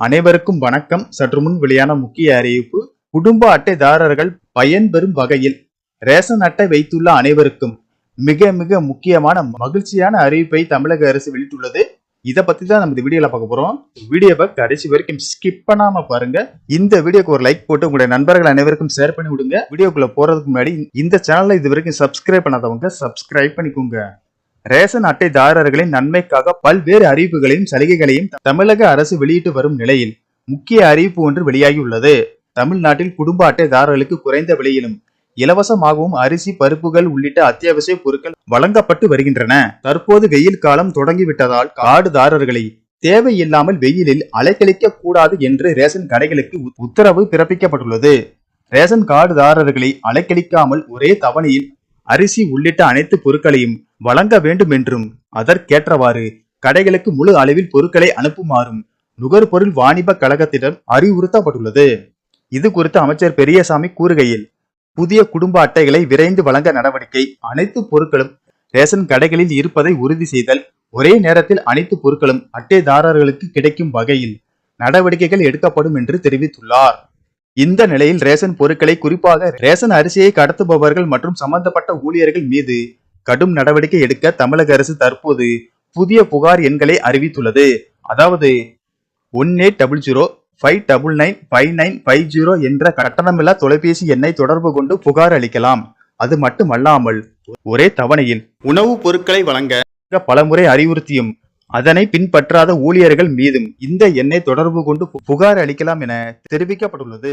அனைவருக்கும் வணக்கம். சற்று முன் வெளியான முக்கிய அறிவிப்பு குடும்ப அட்டைதாரர்கள் பயன்பெறும் வகையில் ரேஷன் அட்டை வைத்துள்ள அனைவருக்கும் மிக மிக முக்கியமான மகிழ்ச்சியான அறிவிப்பை தமிழக அரசு வெளியிட்டுள்ளது. இதை பத்தி தான் நம்ம இந்த வீடியோல பார்க்க போறோம். வீடியோவை கடைசி வரைக்கும் ஸ்கிப் பண்ணாம பாருங்க. இந்த வீடியோக்கு ஒரு லைக் போட்டு உங்களுடைய நண்பர்கள் அனைவருக்கும் ஷேர் பண்ணி விடுங்க. வீடியோக்குள்ள போறதுக்கு முன்னாடி இந்த சேனலை இது வரைக்கும் சப்ஸ்கிரைப் பண்ணாதவங்க சப்ஸ்கிரைப் பண்ணிக்கோங்க. ரேஷன் அட்டைதாரர்களின் நன்மைக்காக பல்வேறு அறிவிப்புகளையும் சலுகைகளையும் தமிழக அரசு வெளியிட்டு வரும் நிலையில் முக்கிய அறிவிப்பு ஒன்று வெளியாகியுள்ளது. தமிழ்நாட்டில் குடும்ப அட்டைதாரர்களுக்கு குறைந்த விலையிலும் இலவசமாகவும் அரிசி பருப்புகள் உள்ளிட்ட அத்தியாவசிய பொருட்கள் வழங்கப்பட்டு வருகின்றன. தற்போது வெயில் காலம் தொடங்கிவிட்டதால் காடுதாரர்களை தேவையில்லாமல் வெயிலில் அலைக்கழிக்க கூடாது என்று ரேஷன் கடைகளுக்கு உத்தரவு பிறப்பிக்கப்பட்டுள்ளது. ரேஷன் கார்டுதாரர்களை அலைக்கழிக்காமல் ஒரே தவணையில் அரிசி உள்ளிட்ட அனைத்து பொருட்களையும் வழங்க வேண்டும் என்றும் அதற்கேற்றவாறு கடைகளுக்கு முழு அளவில் பொருட்களை அனுப்புமாறும் நுகர்பொருள் வாணிப கழகத்திடம் அறிவுறுத்தப்பட்டுள்ளது. இது குறித்து அமைச்சர் பெரியசாமி கூறுகையில் புதிய குடும்ப அட்டைகளை விரைந்து வழங்க நடவடிக்கை அனைத்து பொருட்களும் ரேஷன் கடைகளில் இருப்பதை உறுதி செய்தல் ஒரே நேரத்தில் அனைத்து பொருட்களும் அட்டைதாரர்களுக்கு கிடைக்கும் வகையில் நடவடிக்கைகள் எடுக்கப்படும் என்று தெரிவித்துள்ளார். இந்த நிலையில் ரேஷன் பொருட்களை குறிப்பாக ரேஷன் அரிசியை கடத்துபவர்கள் மற்றும் சம்பந்தப்பட்ட ஊழியர்கள் மீது கடும் நடவடிக்கை எடுக்க தமிழக அரசு தற்போது புதிய புகார் எண்களை அறிவித்துள்ளது. அதாவது one eight double zero five double nine five nine five zero என்ற கட்டணமில்லா தொலைபேசி எண்ணை தொடர்பு கொண்டு புகார் அளிக்கலாம். அது மட்டுமல்லாமல் ஒரே தவணையில் உணவுப் பொருட்களை வழங்க பலமுறை அறிவுறுத்தியும் அதனை பின்பற்றாத ஊழியர்கள் மீதும் இந்த எண்ணை தொடர்பு கொண்டு புகார் அளிக்கலாம் என தெரிவிக்கப்பட்டுள்ளது.